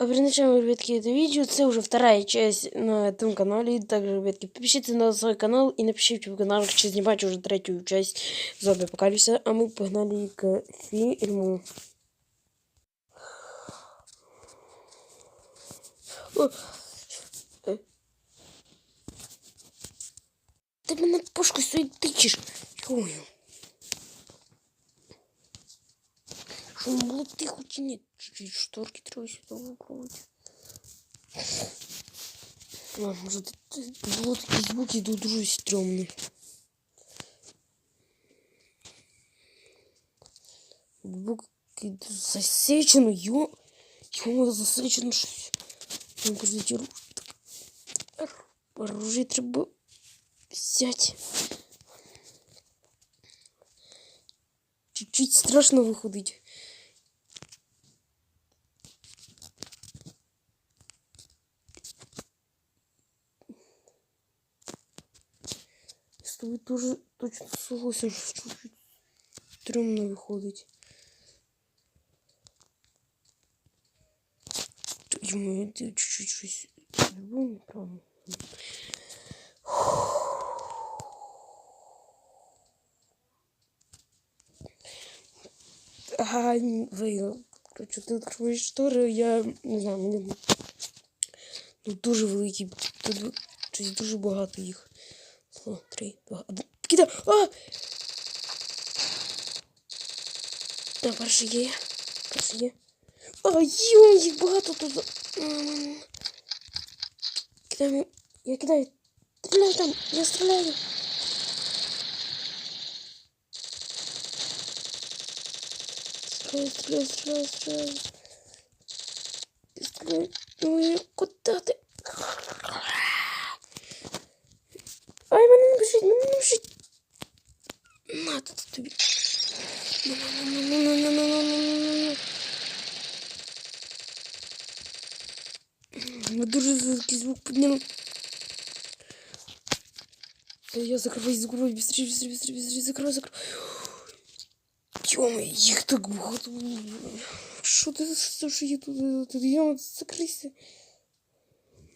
Ограничаем, ребятки, это видео. Это уже вторая часть на этом канале. Также, ребятки, подпишитесь на свой канал и напишите в канал, чи знімати уже третью часть зомби апокалипсиса. А мы погнали к фильму. О, е. Ти мене пушкою свою Что, ну, молодых очень нет? Чуть-чуть шторки трое дома кровать. А, может, было такие звуки идут уже стрёмные. Звук засечен, ё... Ё, засечен, что... Ну, короче, оружие требу, взять. Чуть-чуть страшно выходить. Тобою дуже точно согласен, що чуть-чуть стрьомно виходить. Йому я чуть-чуть щось зробив неправильно. Ага, виявив. Короче, ти відкриваєш я не знаю, мені ну, дуже великі. Тут дуже багато їх. О, три, два, один. Кида! А! Так, перший є. Перший є. А, йо, їх багато тут. М. Кидаємо. Я кидаю. Стріляю там, я стріляю. Стреляй, стреляй, стреляй, стреляй. Стреляй. Ой, куда ти? ну вже. На тут тобі. Дуже звуки звук підняв. Я закрываю, закрываю, быстрее, быстрее, быстрее, быстрее, закрываю, закрываю. Тёма, их так багато. Що ти слушай, я тут, тут я закрийся.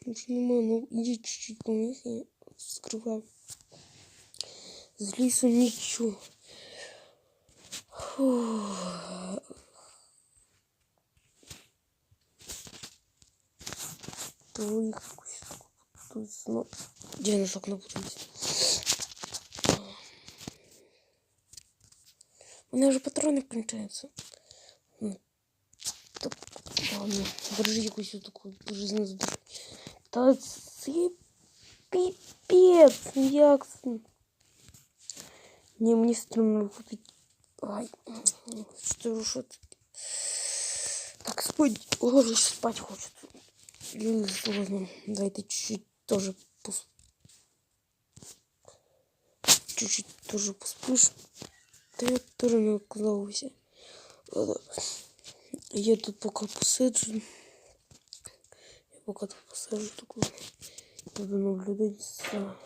Уже нема, ну, є чуть-чуть поміг, я. З лісу нічого. Фух. Твоїх якусь тут знов. Де носок напутався? У меня уже патроны кончаются. Ну, так, ладно, держи якусь таку дуже знизу. Та це піпець, ну як це? Не, мне стремно купить. Ай, что же это? Так, спать, ложись, спать хочет. Ладно, давай ты чуть-чуть тоже. Чуть-чуть тоже поспишь. Ты тоже не оказался. Я тут пока посаджу. Я пока тут посажу такую. Буду наблюдать за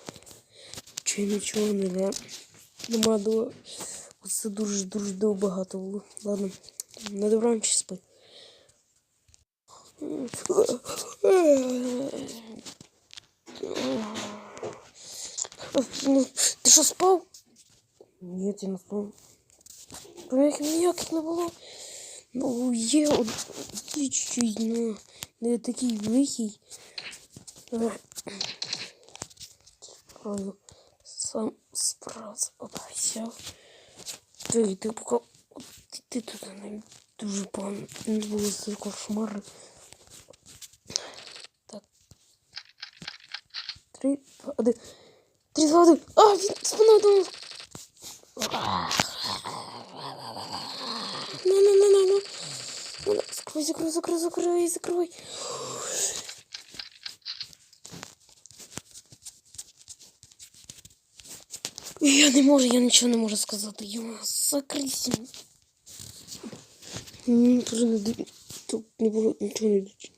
чем-нибудь, или... Нема до. Оце дуже дуже дуже багато було. Ладно. На добраніч спи. Ну, ти що спав? Ні, я не спав. Проєкт ніяких не було. Ну, є, от, чуть-чуть, ну, не такий великий. Е, Справді, все. Ти, ти поки, ти, ти тут не дуже погано. Не було це. Так. Три, два, один. Три, два, один. А, він спина до нас. На, на, на, на, на. На, на. Закрой, закрой, закрой, закрой, закрой. Я не можу, я нічого не можу сказати. Йо, закрийся. Мені теж не ди- Тут не було нічого не дить.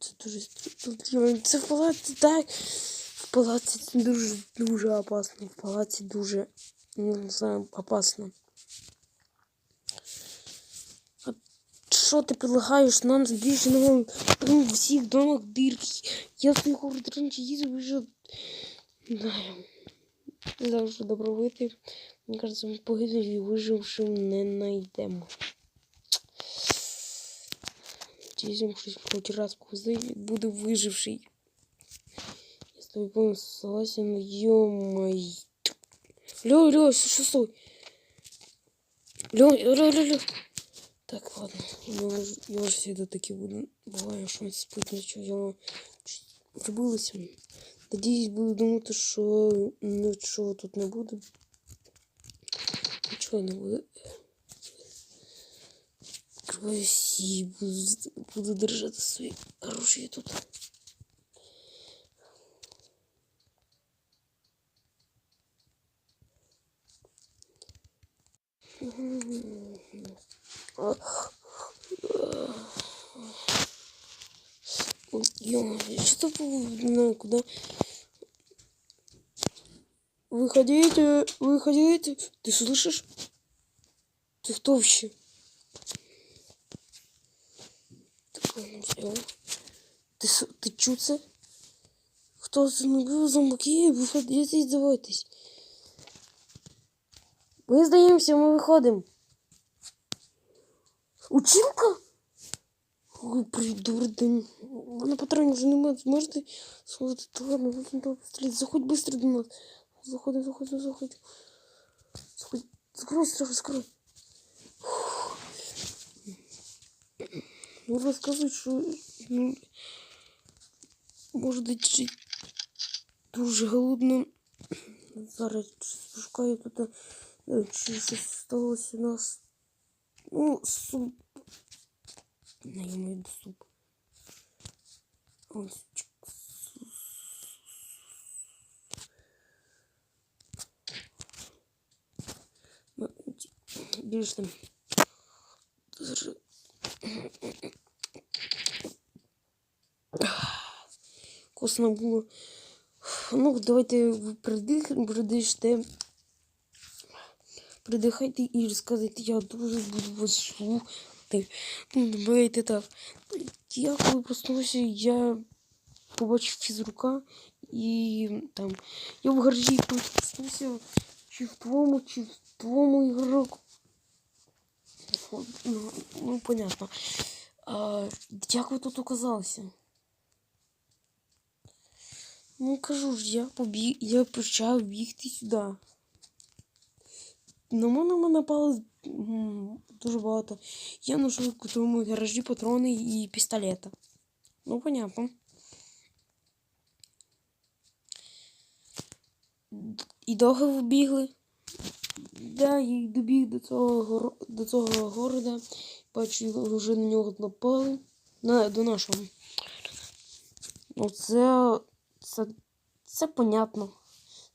Це дуже стр- Це в палаці так. В палаці це дуже дуже опасно. В палаці дуже не знаю, опасно. що ти предлагаєш нам більше на ну, в всіх домах дирки? Я в твоїх раніше їздив вже. Не знаю. Не знаю, що добре вийти. Мені кажется, ми погибли і вижившим не знайдемо. Надіюсь, щось хоч раз повзить, буде виживший. Я с тобой полностью согласен, ё-моё. Лё, Лё, что стой? Лё, Лё, Лё, Лё. Так, ладно. Уже, я уже всегда таки буду. Он спать ничего. Я врубилась. Надеюсь, буду думати, що нічого тут не буде. Нічого не буде. Открываюсь буду, буду держать свои оружие тут. Ё, что ну, куда? Выходите, выходите. Ты слышишь? Ты кто вообще? Так, ладно, всё. Ты, с- ты чё це? Хто це набив зомбаки? Виходіть і здавайтесь. Ми здаємося, ми виходимо. Училка? Ой, привіт, добрий день. Вона патронів вже немає. Зможете сходити? Та ладно, викиньте постріл. Заходь швидко до нас. Заходи, заходи, заходи. Заходь. Закрой страх, закрой. Ну, розказуй, що ну, може десь дуже голодно. Зараз шукаю тут, е, чи щось у нас. Ну, суп. Я маю до суп. Ось. Більш там. Косно було. Ну, давайте ви придиште. Придихайте і розказуйте, я дуже буду вас слухати. Ну, Давайте так. Я коли проснулася, я побачив фізрука і там. Я в гаражі проснувся, чи в твоєму, чи в твоєму ігроку. Ну, ну, понятно. А, як ви тут оказалися? Ну, кажу ж, я побіг, я почав бігти сюди. На мене напало дуже багато. Я знайшов в тому гаражі патрони і пістолета. Ну, понятно. І довго ви бігли? Да, я добіг до цього, до цього города. Бачу, вже на нього напали. На, до нашого. Ну, це, це, це понятно.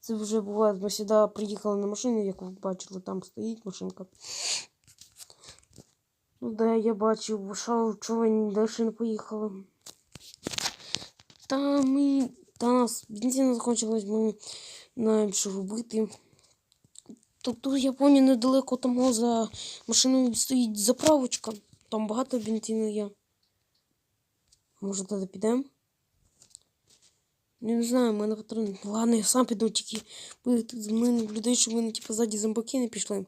Це вже буває, ми сюди приїхали на машині, як ви бачили, там стоїть машинка. Ну да, я бачив, що човен далі не поїхали. Та ми. Та нас бензина закончилась, ми знаємо, що робити. Тобто, я пам'ятаю, недалеко тому за машиною стоїть заправочка. Там багато бензину є. Може, тоді підемо? Не знаю, мене патрони. Ладно, я сам піду тільки. Ви тут за мною наблюдаєте, щоб мене типу ззаді зомбаки не пішли.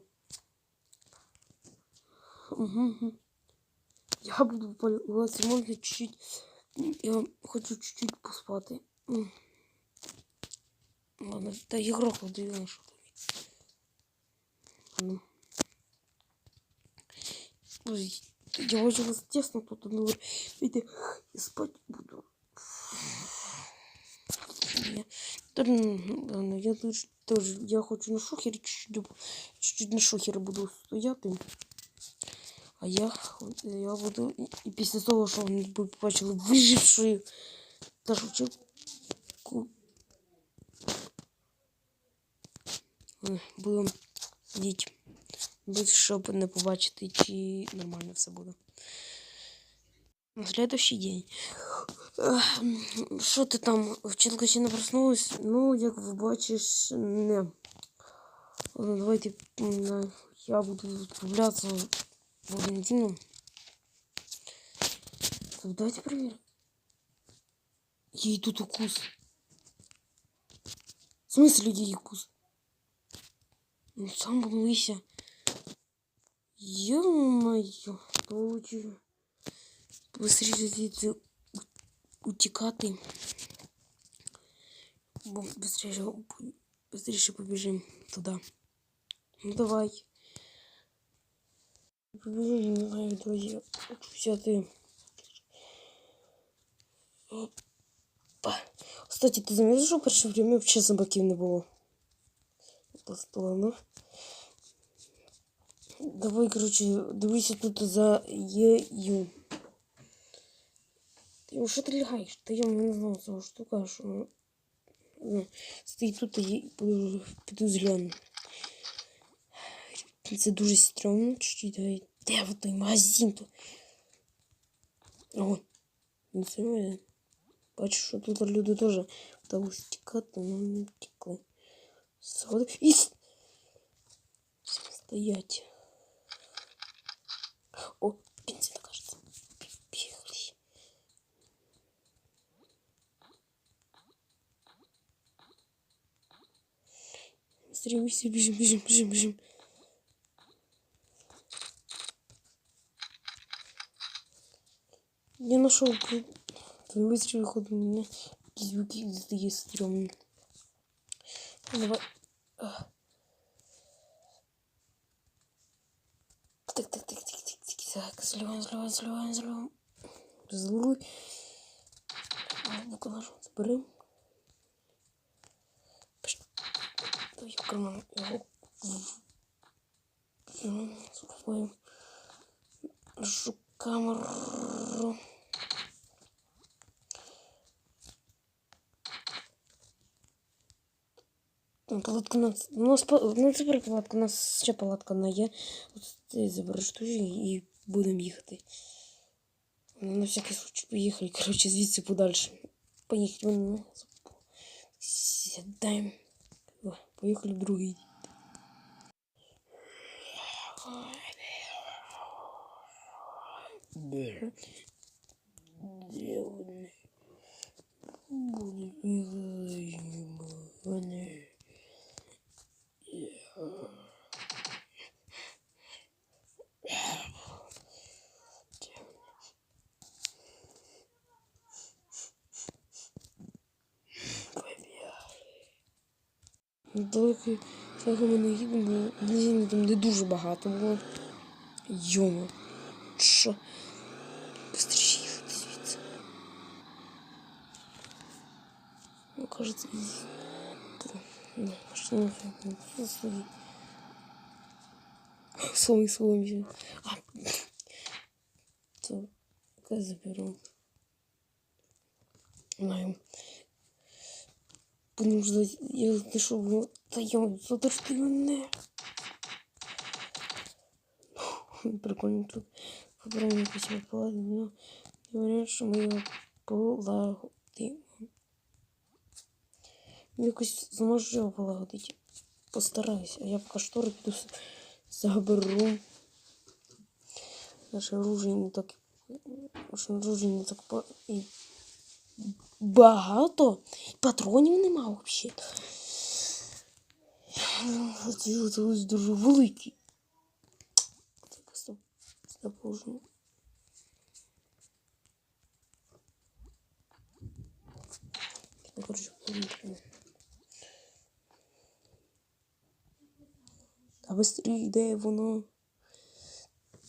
Угу. Я буду поливатися, можна чуть-чуть. Я хочу чуть-чуть поспати. Ладно, та ігрок даю що тобі. Я очень вас тесно тут ну, видите, я спать буду. Я, да, ладно, я тоже, я хочу на шухері чуть-чуть, на шухері буду стояти. А я, я буду, і, після того, що вони побачили виживши та шучку, будемо. Без щоб не побачити, чи нормально все буде. На следующий день. Що ти там? Вчилка ще не проснулась? Ну, як ви бачиш, не. Давайте я буду відправлятися в Валентину. Так, давайте пример. Ей тут укус. В смысле ей укус? Ну сам боися. Ё-моё, получу. Быстрее звідси у- утікати. Бо быстрее, быстрее побіжим туди. Ну давай. Побіжим, не знаю, друзі. Хочу взяти. Опа. Кстати, ти замітив, що в перше время взагалі собаків не було? Просто ладно. Давай, короче, дивися тут за Ею. Ти що ти лягаєш? Та я не знав цього штука, що ну, стоїть тут і піду- піду згляну. Це дуже стрьомно, чуть-чуть. Давай. Де в той магазин тут? О, не це магазин. Бачу, що тут люди теж вдалося тікати, але не втекли. Сходи. І... с- Стоять. Быстрее, бежим, бежим, бежим, бежим. Я нашел твой быстрый выход у меня. Звуки здесь стрёмные. Давай. А. Так, так, так, так, так, так, так, сливаем, сливаем, сливаем, сливаем. Злуй. Ну-ка, наш заберем. В карман. Забываем. Нашу камеру. Палатка у нас. У нас ну, тепер палатка, у нас ще палатка на є. От ти забереш ту і будемо їхати. Ну, на всякий случай поїхали. Коротше, звідси подальше. Поїхали. Сідаємо. Поїхали в другий. Вони? Далеко далеко ми не бо бензину там не дуже багато було. Йома. Що? Быстрее їхати звідси. Ну, кажется, і... Ну, машина не стоїть. Свой, свой. А, то, я заберу. Знаю. Будемо ждать, я знайшов, та я задержти мене. Прикольно тут. Його поладимо. Ну, говорять, що ми його полагодимо. Ну, Якось зможу його полагодити. Постараюсь. А я поки штори піду заберу. Наше оружие не так. Наше оружие не так по- багато. Патронів нема взагалі. Це дуже великий. Це положимо. Ну. Та быстрее йде воно.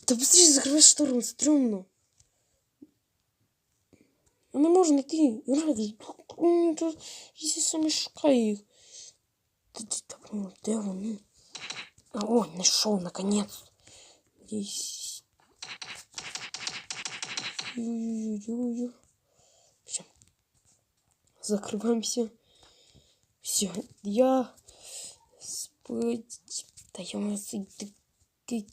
Та быстрее закривай штору, стрьомно. Она может идти играть. Если сами шукай их. Где-то, блин, где он? Нашел, наконец. Здесь. Все. Закрываемся. Все, я спать. Да я могу ты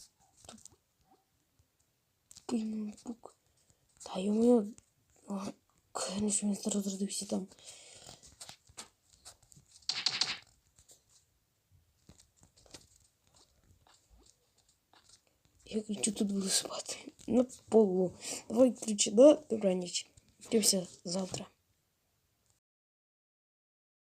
ты мой бук. Да я могу. Так, ну що він розрядився там. Я кричу, тут буду спати. На полу. Давай ключі, да? Добраніч. Дивимося завтра.